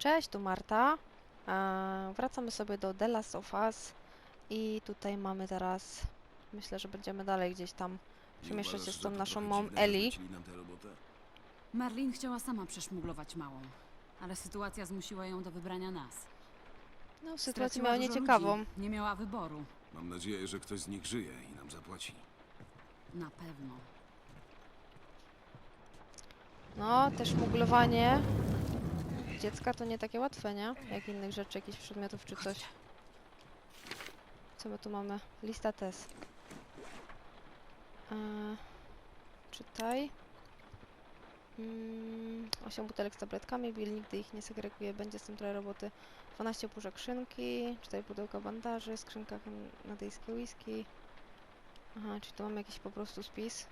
Cześć, tu Marta. E, wracamy sobie do The Last of Us i tutaj mamy teraz, myślę, że będziemy dalej gdzieś tam przemieszczać się z tą naszą mą Eli. Marlin chciała sama przeszmuglować małą, ale sytuacja zmusiła ją do wybrania nas. No, sytuację Straciła miała dużo nieciekawą. ludzi, Nie miała wyboru. Mam nadzieję, że ktoś z nich żyje i nam zapłaci. Na pewno. No, też szmuglowanie dziecka to nie takie łatwe, nie? Jak innych rzeczy, jakichś przedmiotów czy coś. Co my tu mamy? Lista test. Eee, czytaj. Mm, 8 butelek z tabletkami, Bill nigdy ich nie segreguje, będzie z tym roboty. 12 puszek szynki, 4 pudełka bandaży, skrzynka kanadyjskie whisky. Aha, czyli tu mamy jakiś po prostu spis.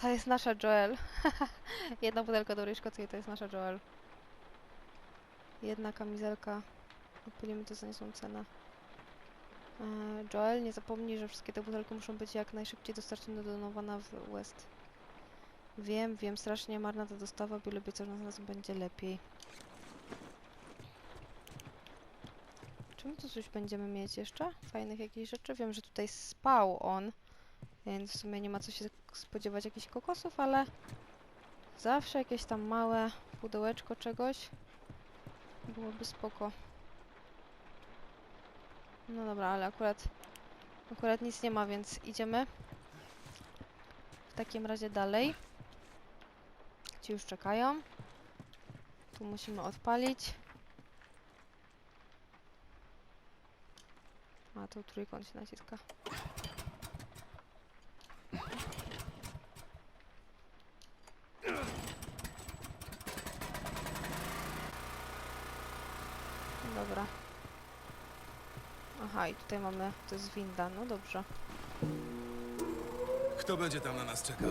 To jest nasza Joel. Jedna butelka dobrej szkockiej to jest nasza Joel. Jedna kamizelka. Odpalimy to za niezłą cenę. E, Joel, nie zapomnij, że wszystkie te butelki muszą być jak najszybciej dostarczone do Donowana w West. Wiem, wiem, strasznie marna ta dostawa, by lubię, co na nas będzie lepiej. Czy my tu coś będziemy mieć jeszcze? Fajnych jakichś rzeczy? Wiem, że tutaj spał on. Więc w sumie nie ma co się spodziewać jakichś kokosów, ale zawsze jakieś tam małe pudełeczko czegoś byłoby spoko. No dobra, ale akurat akurat nic nie ma, więc idziemy w takim razie dalej. Ci już czekają. Tu musimy odpalić. A, tu trójkąt się naciska. Dobra. Aha, i tutaj mamy, to jest winda, no dobrze. Kto będzie tam na nas czekał?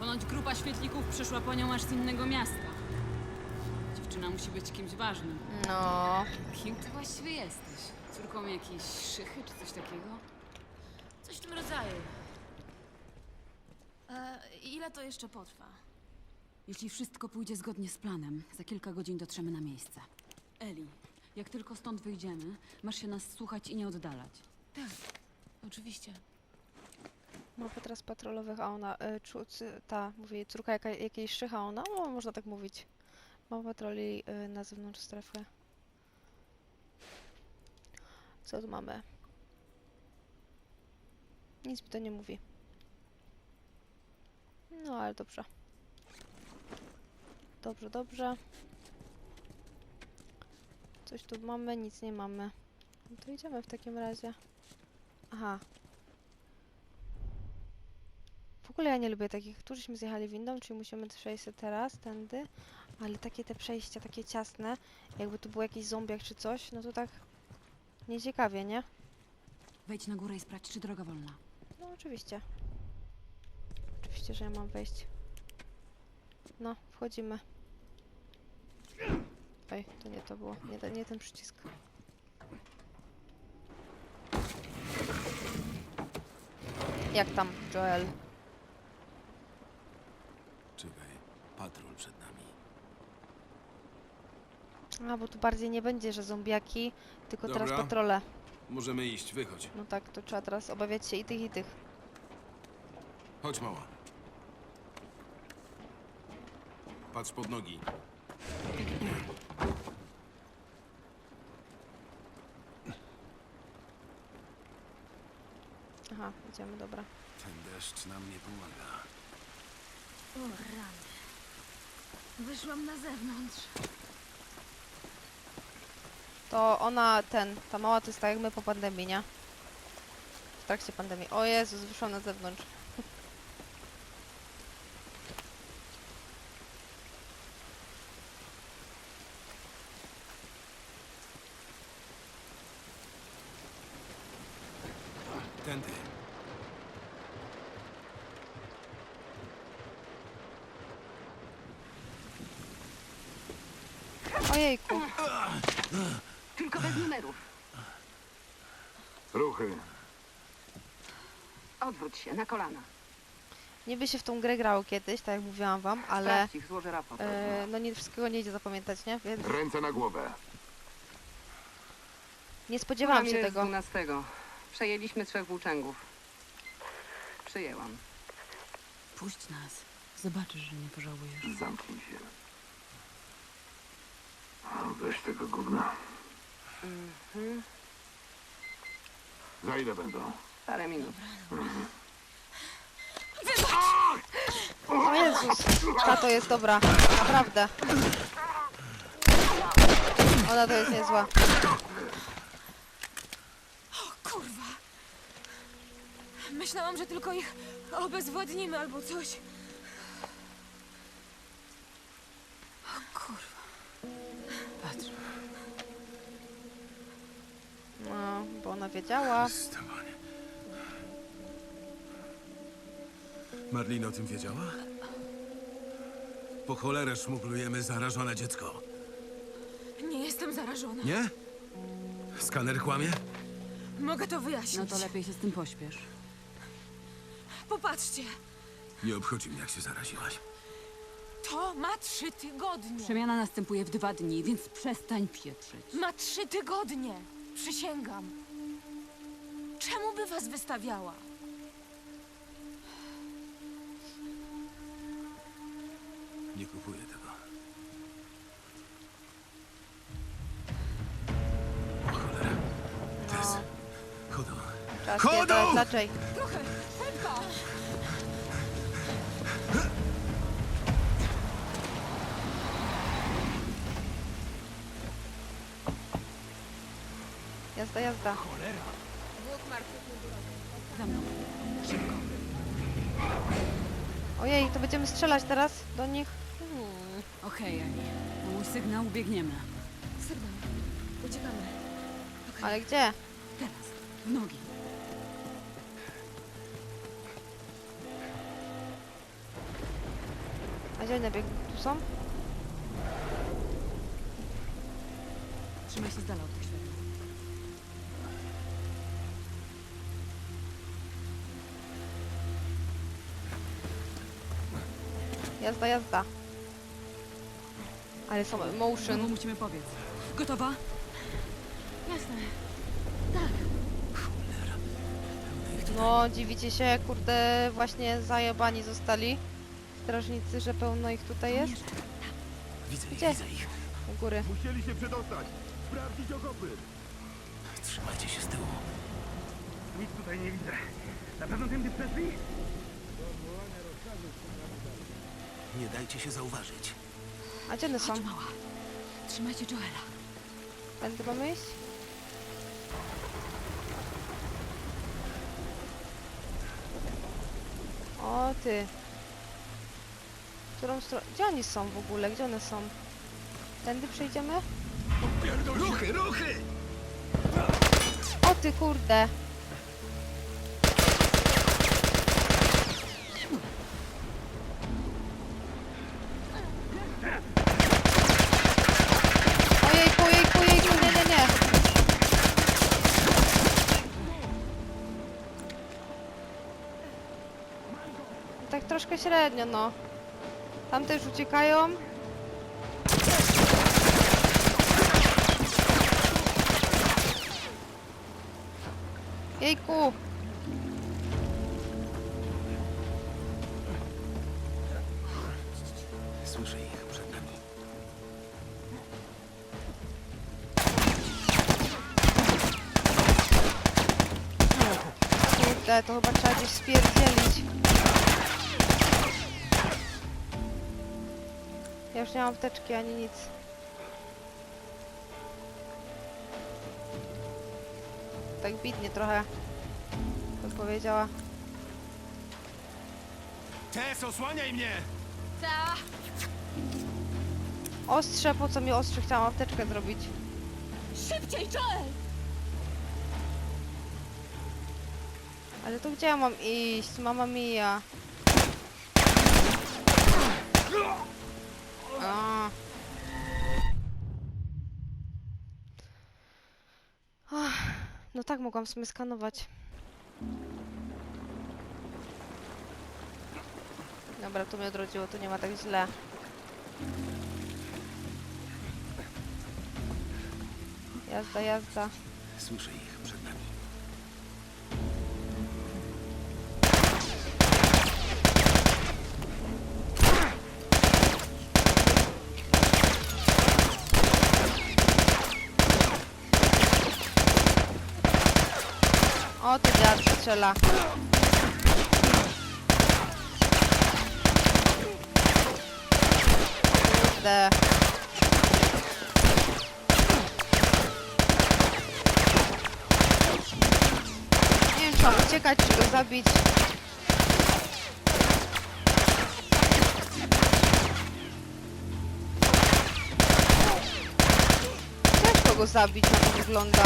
Ponoć grupa świetlików przyszła po nią aż z innego miasta. Dziewczyna musi być kimś ważnym. No, Kim ty właściwie jesteś? Córką jakiejś szychy czy coś takiego? Coś w tym rodzaju. E, ile to jeszcze potrwa? Jeśli wszystko pójdzie zgodnie z planem, za kilka godzin dotrzemy na miejsce. Eli, jak tylko stąd wyjdziemy, masz się nas słuchać i nie oddalać. Tak, oczywiście. mapy teraz patrolowych, a ona, y, czu, cy, ta, mówię, córka jaka, jakiejś szycha, ona, no, można tak mówić. Ma patroli y, na zewnątrz strefy. Co tu mamy? Nic mi to nie mówi. No, ale dobrze. Dobrze, dobrze. Coś tu mamy, nic nie mamy. No to idziemy w takim razie. Aha, w ogóle ja nie lubię takich, którzyśmy zjechali windą, czyli musimy przejść teraz, tędy, ale takie te przejścia, takie ciasne, jakby tu był jakiś zombiak czy coś, no to tak nieciekawie, nie? Wejdź na górę i sprawdź, czy droga wolna. No oczywiście. Oczywiście, że ja mam wejść. No, wchodzimy. Oj, to nie to było, nie, nie ten przycisk. Jak tam, Joel? Czekaj, patrol przed nami. A, bo tu bardziej nie będzie, że zombiaki, tylko teraz Dobra. patrole. Możemy iść, wychodź. No tak, to trzeba teraz obawiać się i tych, i tych. Chodź, mała. Patrz pod nogi. Aha, idziemy, dobra. Ten deszcz nam nie pomaga. O rany. Wyszłam na zewnątrz. To ona, ten, ta mała to jest tak jak my po pandemii, nie? W trakcie pandemii. O Jezus, wyszłam na zewnątrz. Tędy. Ojejku. Tylko bez numerów. Ruchy. Odwróć się, na kolana. Niby się w tą grę grało kiedyś, tak jak mówiłam wam, ale Sprawdź ich, złożę raport. e, no nie wszystkiego nie idzie zapamiętać, nie? Więc Ręce na głowę. nie spodziewałam się tego. 12. Przejęliśmy trzech włóczęgów. Przyjęłam. Puść nas. Zobaczysz, że nie pożałujesz. Zamknij się. Weź tego gówna. Mhm. Za ile będą? Parę minut. O Jezus, ta to jest dobra, naprawdę. Ona to jest niezła. Kurwa! Myślałam, że tylko ich obezwładnimy albo coś. O kurwa. Patrz. No, bo ona wiedziała. Zdecydowanie. Marlin o tym wiedziała? Po cholerę szmuglujemy zarażone dziecko. Nie jestem zarażona. Nie? Skaner kłamie? Mogę to wyjaśnić. No to lepiej się z tym pośpiesz. Popatrzcie, Nie obchodzi mnie, jak się zaraziłaś. to ma trzy tygodnie. Przemiana następuje w dwa dni, więc przestań pieprzyć. Ma trzy tygodnie. Przysięgam. Czemu by was wystawiała? Nie kupuję tego. O cholera. Czas dać raczej. Trochę szybko. Jazda, jazda. Za mną. Szybko. Ojej, to będziemy strzelać teraz do nich? Okej, Eli. Na mój sygnał biegniemy. Sygnał. Uciekamy. Ale gdzie? Teraz. W nogi. A gdzie one biegną? Tu są? Trzymaj się z dala od tych światła. Jazda, jazda. Ale są emotion. musimy pobiec. Gotowa? Jasne. No, dziwicie się, kurde, właśnie zajebani zostali. Strażnicy, że pełno ich tutaj jest. Widzę ich, Gdzie? widzę ich. U góry. Musieli się przedostać. Sprawdzić okopy. Trzymajcie się z tyłu. Nic tutaj nie widzę. Na pewno tędy przeszli? Nie dajcie się zauważyć. A gdzie one są? Chodź, mała. Trzymajcie Joela. Tędy mamy iść? O ty. Którą stronę? Gdzie oni są w ogóle? Gdzie one są? Tędy przejdziemy? Ruchy, ruchy! O ty kurde! Średnio, no. Tamte już uciekają. Jejku! Słyszę ich przed nami. Kurde, to chyba trzeba gdzieś spierdzielić. Już nie mam apteczki ani nic. Tak bidnie trochę, bym powiedziała. Tess, osłaniaj mnie! Ta. Ostrze, po co mi ostrze? Chciałam apteczkę zrobić. Szybciej, Joel! Ale to gdzie ja mam iść? Mama mia. No tak mogłam w sumie skanować. Dobra, to mnie odrodziło, to nie ma tak źle. Jazda, jazda. Słyszę ich O, ty dziad strzela. Kurde. Nie wiem, czy mam uciekać, czy go zabić. Ciężko go zabić, na to wygląda.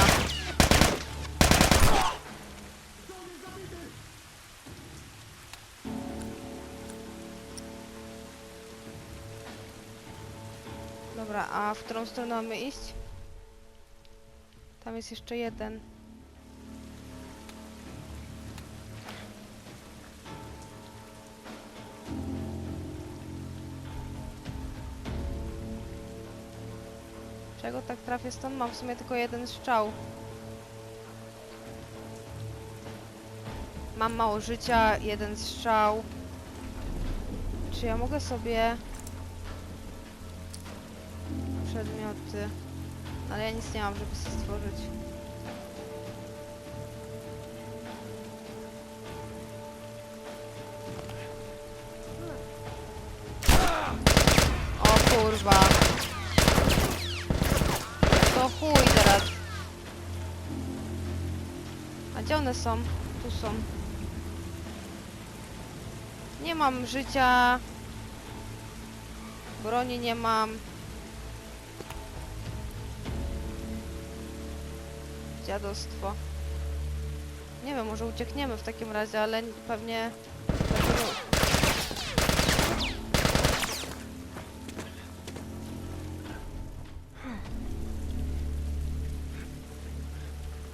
Dobra, a w którą stronę mamy iść? Tam jest jeszcze jeden. Czego tak trafię stąd? Mam w sumie tylko jeden strzał. Mam mało życia, jeden strzał. Czy ja mogę sobie przedmioty. Ale ja nic nie mam, żeby sobie stworzyć. O kurwa. To chuj teraz. A gdzie one są? Tu są. Nie mam życia. Broni nie mam. Dziadostwo. Nie wiem, może uciekniemy w takim razie, ale pewnie...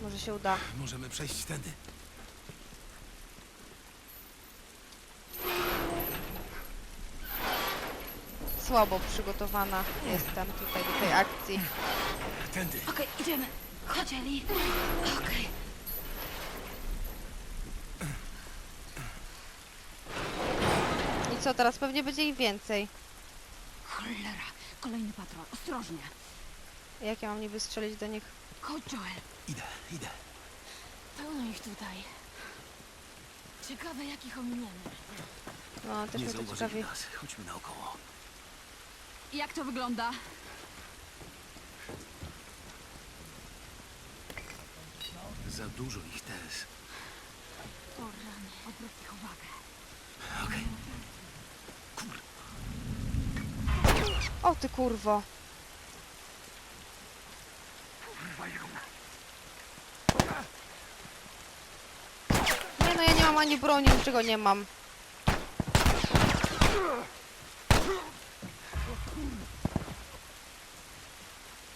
Może się uda. Możemy przejść tędy. Słabo przygotowana jestem tutaj do tej akcji. Tędy. Okej, idziemy. Chodź, Eli. Okej. I co teraz? Pewnie będzie ich więcej. Cholera. Kolejny patrol. Ostrożnie. Jak ja mam niby strzelić do nich? Chodź, Joel. Idę, idę. Pełno ich tutaj. Ciekawe, jakich ominiemy. No, też Nie mnie to ciekawi. nas. Chodźmy naokoło. Jak to wygląda? Za dużo ich też. O rany. Odwróć ich uwagę. Okej. Kur... O ty kurwo. Nie no, ja nie mam ani broni, niczego nie mam.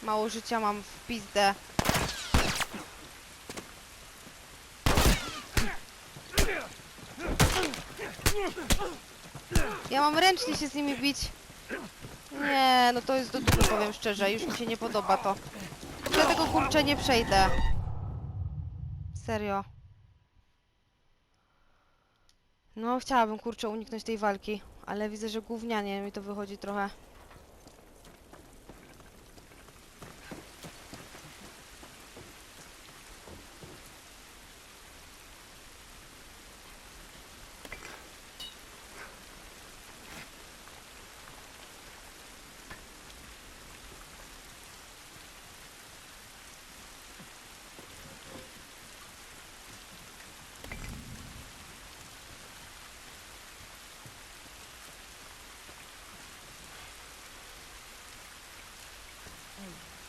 Mało życia mam w pizdę. Ja mam ręcznie się z nimi bić. Nie, no to jest do dupy, powiem szczerze. Już mi się nie podoba to. Ja tego kurczę nie przejdę. Serio. No, chciałabym kurczę uniknąć tej walki, ale widzę, że gównianie mi to wychodzi trochę.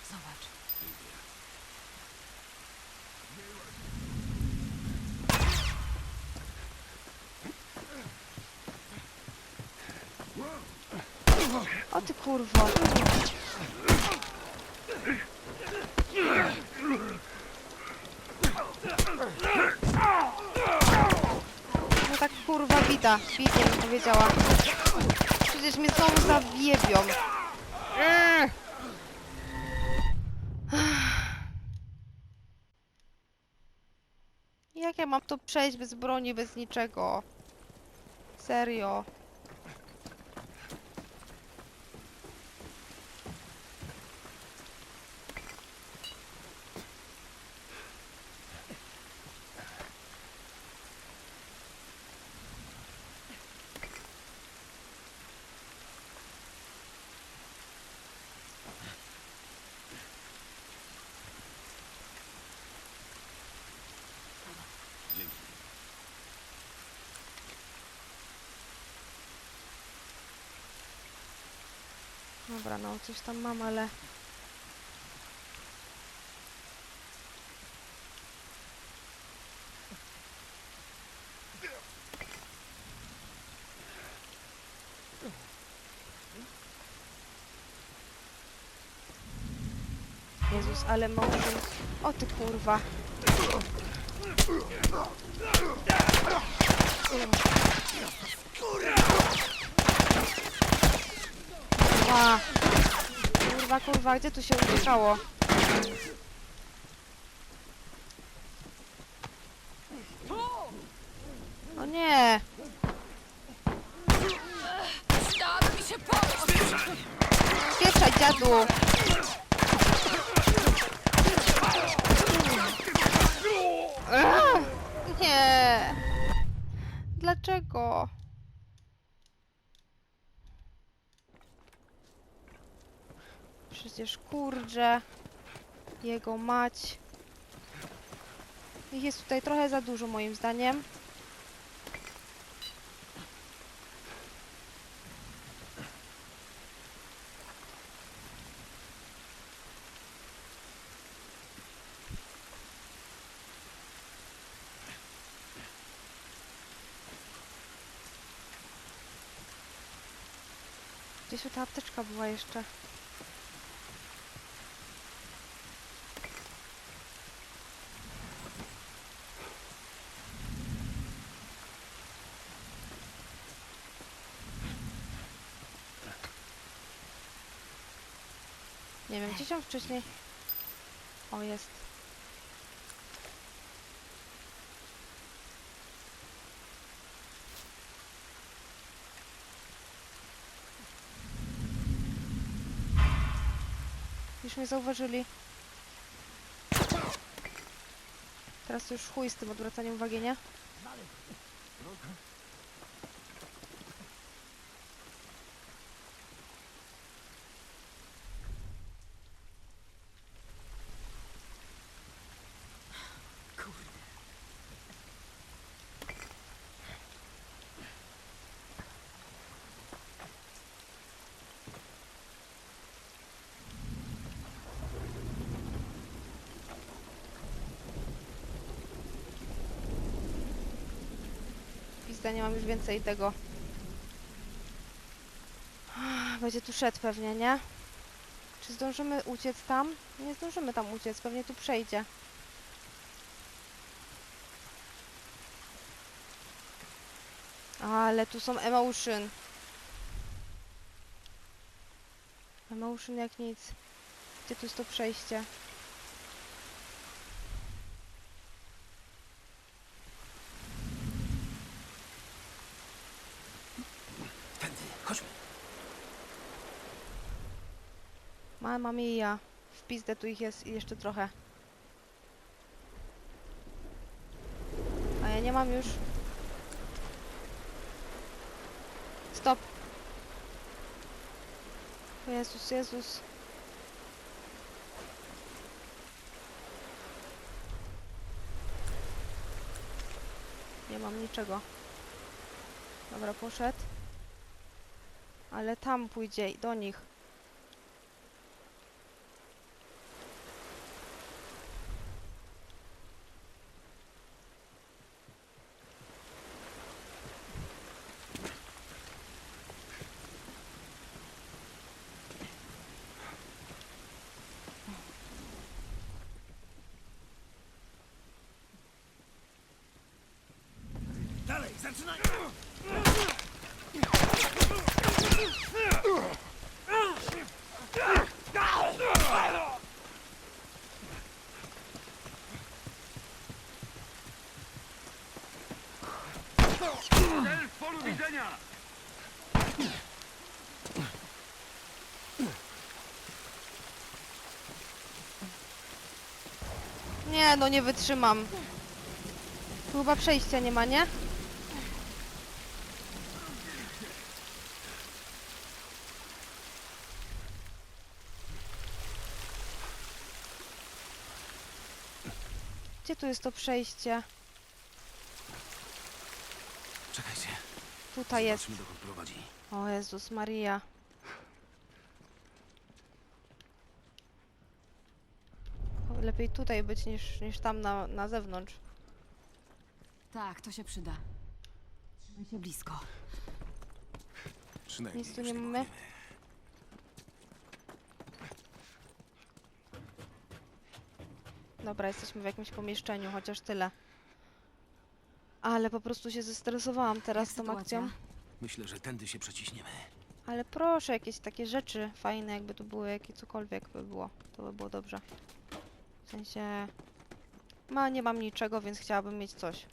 Zobacz. Kurwo. No tak kurwa bita. Bicie mi powiedziała. Przecież mnie znowu zawiebią. Jak ja mam to przejść bez broni, bez niczego? Serio. Dobra, no coś tam mam, ale... Jezus, ale mążem... O ty kurwa. Kurwa. Kurwa, kurwa, gdzie tu się uciekało? O nie! Dam mi się pomóc! Pieprzaj, dziadu! Ech, Nie! Dlaczego? Przecież kurczę, jego mać. Ich jest tutaj trochę za dużo moim zdaniem. Gdzieś tu ta apteczka była jeszcze. Gdzieś ją wcześniej... O, jest. Już mnie zauważyli. Teraz już chuj z tym odwracaniem uwagi, nie? Nie mam już więcej tego. Będzie tu szedł pewnie, nie? Czy zdążymy uciec tam? Nie zdążymy tam uciec, pewnie tu przejdzie. Ale tu są emotion. Emotion jak nic. Gdzie tu jest to przejście? Mama mia. W pizdę tu ich jest jeszcze trochę. A ja nie mam już. Stop. Jezus, Jezus. Nie mam niczego. Dobra, poszedł. Ale tam pójdzie do nich. Nie, no nie wytrzymam. Tu chyba przejścia nie ma, nie? Gdzie tu jest to przejście? Czekajcie, Tutaj jest. zobaczmy dokąd prowadzi. O Jezus Maria. O, Lepiej tutaj być niż, niż tam na, na zewnątrz. Tak, to się przyda. Trzymaj się blisko. Przynajmniej Nic tu już nie tego mamy? wiemy. Dobra, jesteśmy w jakimś pomieszczeniu, chociaż tyle. Ale po prostu się zestresowałam teraz Jak tą sytuacja? akcją. Myślę, że tędy się przeciśniemy. Ale proszę, jakieś takie rzeczy fajne, jakby tu były, jakie cokolwiek by było. To by było dobrze. W sensie... Ma, nie mam niczego, więc chciałabym mieć coś.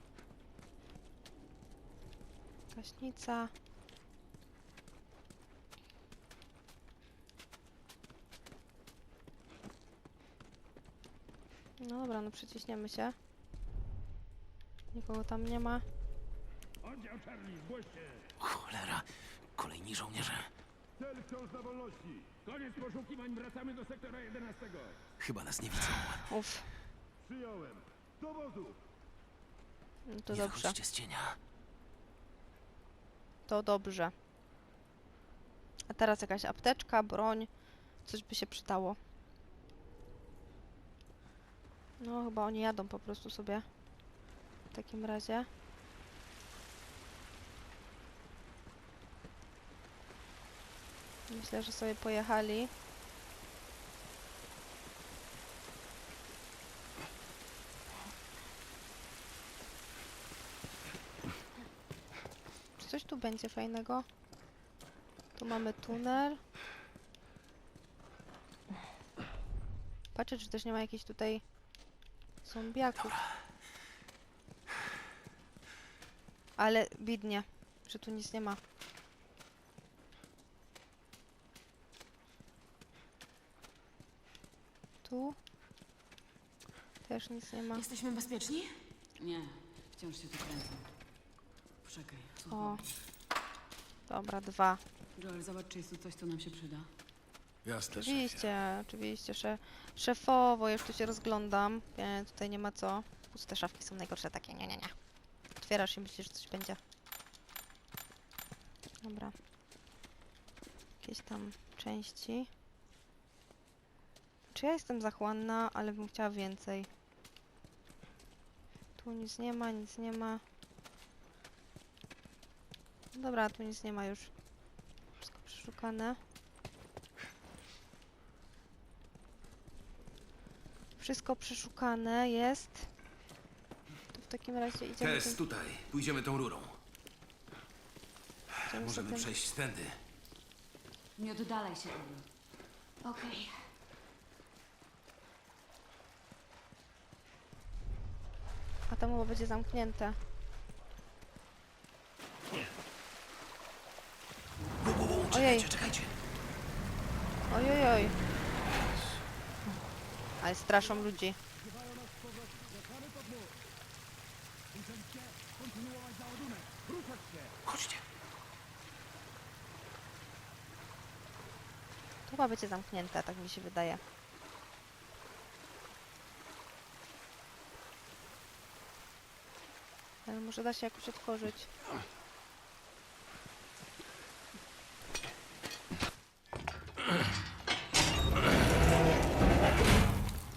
Gaśnica. No dobra, no przyciśniemy się. Nikogo tam nie ma. Oddział Charlie, zgłoś się! Cholera, kolejni żołnierze. Cel wciąż na wolności! Koniec poszukiwań, wracamy do sektora 11. Chyba nas nie widzą. Uff, Przyjąłem. Do wozu! no to nie dobrze. wychodźcie z cienia. To dobrze. A teraz jakaś apteczka, broń. Coś by się przydało. No, chyba oni jadą po prostu sobie. W takim razie. Myślę, że sobie pojechali. Czy coś tu będzie fajnego? Tu mamy tunel. Patrzę, czy też nie ma jakichś tutaj zombiaków. Ale widnie, że tu nic nie ma. Tu też nic nie ma. Jesteśmy bezpieczni? Nie, wciąż się tu kręcę. Poczekaj, O, dobra, dwa. Joel, zobacz, czy jest tu coś, co nam się przyda. Jasne, Oczywiście, oczywiście, sze, szefowo, tu się rozglądam, tutaj nie ma co. Puste szafki są najgorsze takie, nie, nie, nie. Otwierasz i myślisz, że coś będzie. Dobra. Jakieś tam części. Czy ja jestem zachłanna, ale bym chciała więcej. Tu nic nie ma, nic nie ma. Dobra, tu nic nie ma już. Wszystko przeszukane. Wszystko przeszukane jest. To w takim razie idziemy Test tym, tutaj. Pójdziemy tą rurą. idziemy Możemy sobie- przejść tędy. Nie oddalaj się, Eli. Okej. A tam chyba będzie zamknięte. Ojej. czekajcie, czekajcie. Oj, oj, oj. Ale straszą ludzi. Chodźcie. To chyba będzie zamknięte, tak mi się wydaje. Ale może da się jakoś otworzyć.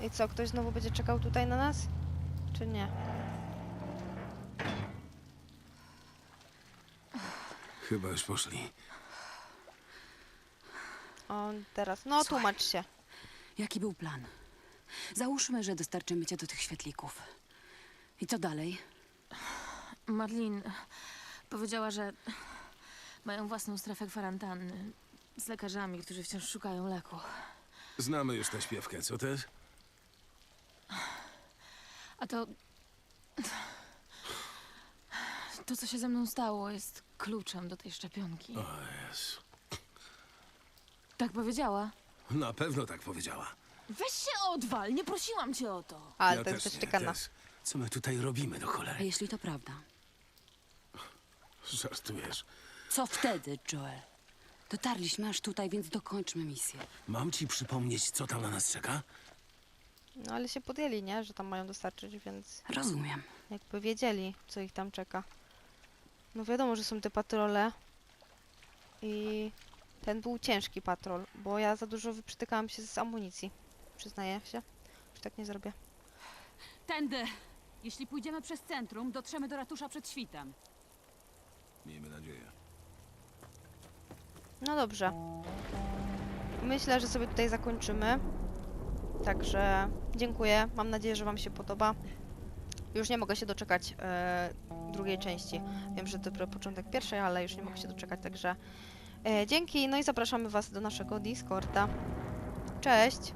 I co, ktoś znowu będzie czekał tutaj na nas? Czy nie? Chyba już poszli. On teraz. No, Słuchaj. tłumacz się. Jaki był plan? Załóżmy, że dostarczymy cię do tych świetlików. I co dalej? Marlin powiedziała, że mają własną strefę kwarantanny z lekarzami, którzy wciąż szukają leku. Znamy już tę śpiewkę, co też? A to. To, co się ze mną stało, jest kluczem do tej szczepionki. O Jezu. Tak powiedziała. Na pewno tak powiedziała. Weź się odwal, nie prosiłam cię o to. Ale ja to jest też. Co my tutaj robimy, do A cholery? jeśli to prawda? Żartujesz. Co wtedy, Joel? Dotarliśmy aż tutaj, więc dokończmy misję. Mam ci przypomnieć, co tam na nas czeka? No ale się podjęli, nie? Że tam mają dostarczyć, więc Rozumiem. jakby wiedzieli, co ich tam czeka. No wiadomo, że są te patrole. I ten był ciężki patrol, bo ja za dużo wyprztykałam się z amunicji. Przyznaję się. Już tak nie zrobię. Tędy! Jeśli pójdziemy przez centrum, dotrzemy do ratusza przed świtem. Miejmy nadzieję. No dobrze. Myślę, że sobie tutaj zakończymy. Także dziękuję. Mam nadzieję, że Wam się podoba. Już nie mogę się doczekać e, drugiej części. Wiem, że dopiero początek pierwszej, ale już nie mogę się doczekać, także e, dzięki. No i zapraszamy Was do naszego Discorda. Cześć!